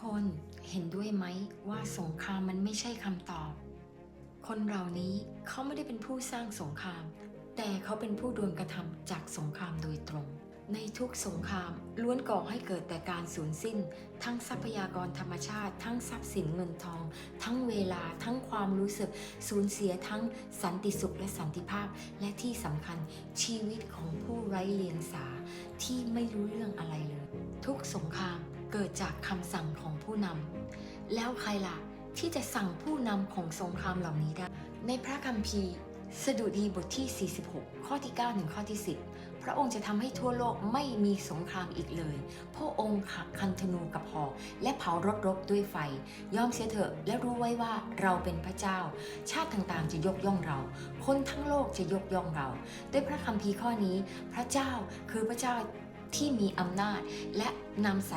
คนเห็นด้วยไหมว่าสงครามมันไม่ใช่คำตอบ คนเหล่านี้เขาไม่ได้เป็นผู้สร้างสงคราม แต่เขาเป็นผู้โดนกระทำจากสงครามโดยตรง ในทุกสงครามล้วนก่อให้เกิดแต่การสูญสิ้น ทั้งทรัพยากรธรรมชาติ ทั้งทรัพย์สินเงินทอง ทั้งเวลาทั้งความรู้สึก สูญเสียทั้งสันติสุขและสันติภาพ และที่สำคัญชีวิตของผู้ไร้เลียงสาที่ไม่รู้เรื่องอะไรเลย ทุกสงคราม กิดจากคำสั่งของผู้นำแล้วใครล่ะที่จะสั่งผู้นำของสงครามเหล่านี้ได้ ในพระคัมภีร์ สดุดีบทที่ 46 ข้อที่ 9 ถึงข้อที่ 10 พระองค์จะทำให้ทั่วโลกไม่มีสงครามอีกเลย พระองค์ขักคันธนูกับหอกและเผารถรบด้วยไฟ ยอมเสียเถอะและรู้ไว้ว่าเราเป็นพระเจ้า ชาติต่างๆ จะยกย่องเรา คนทั้งโลกจะยกย่องเรา ด้วยพระคัมภีร์ข้อนี้ พระเจ้าคือพระเจ้าที่มีอำนาจและนำสัต